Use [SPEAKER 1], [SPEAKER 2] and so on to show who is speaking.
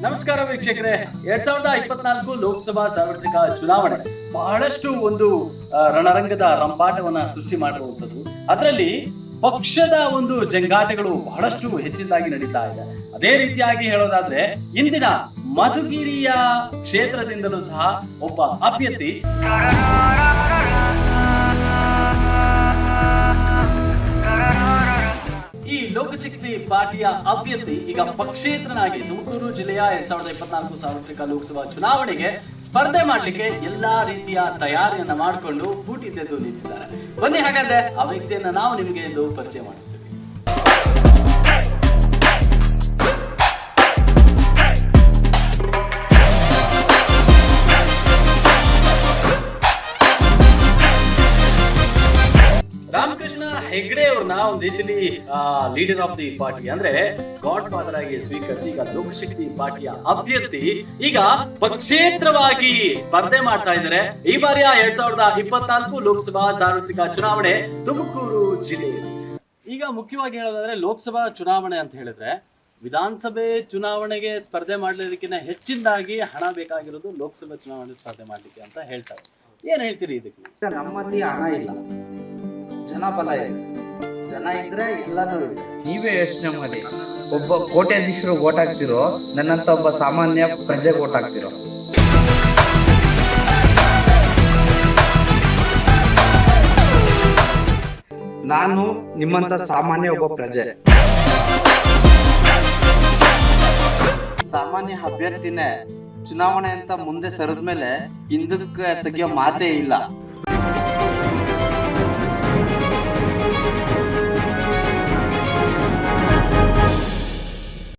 [SPEAKER 1] ನಮಸ್ಕಾರ ವೀಕ್ಷಕರೇ. ಎರಡ್ ಸಾವಿರದ ಇಪ್ಪತ್ನಾಲ್ಕು ಲೋಕಸಭಾ ಸಾರ್ವತ್ರಿಕ ಚುನಾವಣೆ. ಬಹಳಷ್ಟು ಒಂದು ರಣರಂಗದ ರಂಪಾಟವನ್ನ ಸೃಷ್ಟಿ ಮಾಡಿರುವಂತದ್ದು ಅದರಲ್ಲಿ ಪಕ್ಷದ ಒಂದು ಜಂಗಾಟಗಳು ಬಹಳಷ್ಟು ಹೆಚ್ಚಿನದಾಗಿ ನಡೀತಾ ಇದೆ. ಅದೇ ರೀತಿಯಾಗಿ ಹೇಳೋದಾದ್ರೆ, ಇಂದಿನ ಮಧುಗಿರಿಯ ಕ್ಷೇತ್ರದಿಂದಲೂ ಸಹ ಒಬ್ಬ ಅಭ್ಯರ್ಥಿ ಪಾರ್ಟಿಯ ಅಭ್ಯರ್ಥಿ ಈಗ ಪಕ್ಷೇತರನಾಗಿ ತುಮಕೂರು ಜಿಲ್ಲೆಯ ಎರಡ್ ಸಾವಿರದ ಇಪ್ಪತ್ನಾಲ್ಕು ಸಾರ್ವತ್ರಿಕ ಲೋಕಸಭಾ ಚುನಾವಣೆಗೆ ಸ್ಪರ್ಧೆ ಮಾಡಲಿಕ್ಕೆ ಎಲ್ಲಾ ರೀತಿಯ ತಯಾರಿಯನ್ನ ಮಾಡಿಕೊಂಡು ಬೂಟಿ ತೆಗೆದು ನಿಂತಿದ್ದಾರೆ. ಬನ್ನಿ ಹಾಗಾದ್ರೆ ಆ ವ್ಯಕ್ತಿಯನ್ನ ನಾವು ನಿಮಗೆ ಎಂದು ಪರಿಚಯ ಮಾಡಿಸ್ತೀವಿ. ಹೆಗ್ಡೆ ಅವ್ರನ್ನ ಒಂದ್ ರೀತಿಲಿ ಲೀಡರ್ ಆಫ್ ದಿ ಪಾರ್ಟಿ ಅಂದ್ರೆ ಗಾಡ್ ಫಾದರ್ ಆಗಿ ಸ್ವೀಕರಿಸಿ ಈಗ ಲೋಕಶಕ್ತಿ ಪಾರ್ಟಿಯ ಅಭ್ಯರ್ಥಿ ಈಗ ಪಕ್ಷೇತ್ರವಾಗಿ ಸ್ಪರ್ಧೆ ಮಾಡ್ತಾ ಇದ್ದಾರೆ. ಈ ಬಾರಿಯ ಎರಡ್ ಸಾವಿರದ ಇಪ್ಪತ್ನಾಲ್ಕು ಲೋಕಸಭಾ ಸಾರ್ವತ್ರಿಕ ಚುನಾವಣೆ ತುಮಕೂರು ಜಿಲ್ಲೆ. ಈಗ ಮುಖ್ಯವಾಗಿ ಹೇಳೋದಾದ್ರೆ ಲೋಕಸಭಾ ಚುನಾವಣೆ ಅಂತ ಹೇಳಿದ್ರೆ ವಿಧಾನಸಭೆ ಚುನಾವಣೆಗೆ ಸ್ಪರ್ಧೆ ಮಾಡ್ಲಿಕ್ಕಿಂತ ಹೆಚ್ಚಿನದಾಗಿ ಹಣ ಬೇಕಾಗಿರೋದು ಲೋಕಸಭಾ ಚುನಾವಣೆ ಸ್ಪರ್ಧೆ ಮಾಡ್ಲಿಕ್ಕೆ ಅಂತ ಹೇಳ್ತಾರೆ. ಏನ್ ಹೇಳ್ತೀರಿ ಇದಕ್ಕೆ?
[SPEAKER 2] ನಮ್ಮಲ್ಲಿ ಹಣ ಇಲ್ಲ. ಜನಬಲ ಇದೆ. ಜನ ಇದ್ರೆ ಎಲ್ಲನೂ ಇದೆ.
[SPEAKER 3] ನೀವೇ ಯೋಚನೆ ಮಾಡಿ. ಒಬ್ಬ ಕೋಟ್ಯಾಧೀಶರು ಓಟ್ ಹಾಕ್ತಿರೋ ನನ್ನಂತ ಒಬ್ಬ ಸಾಮಾನ್ಯ ಪ್ರಜೆಗೆ ಓಟ್ ಹಾಕ್ತಿರೋ.
[SPEAKER 2] ನಾನು ನಿಮ್ಮಂತ ಸಾಮಾನ್ಯ ಒಬ್ಬ ಪ್ರಜೆ. ಸಾಮಾನ್ಯ ಅಭ್ಯರ್ಥಿನೇ ಚುನಾವಣೆ ಅಂತ ಮುಂದೆ ಸರಿದ ಮೇಲೆ ಹಿಂದಕ್ಕೆ ತೆಗಿಯೋ ಮಾತೇ ಇಲ್ಲ.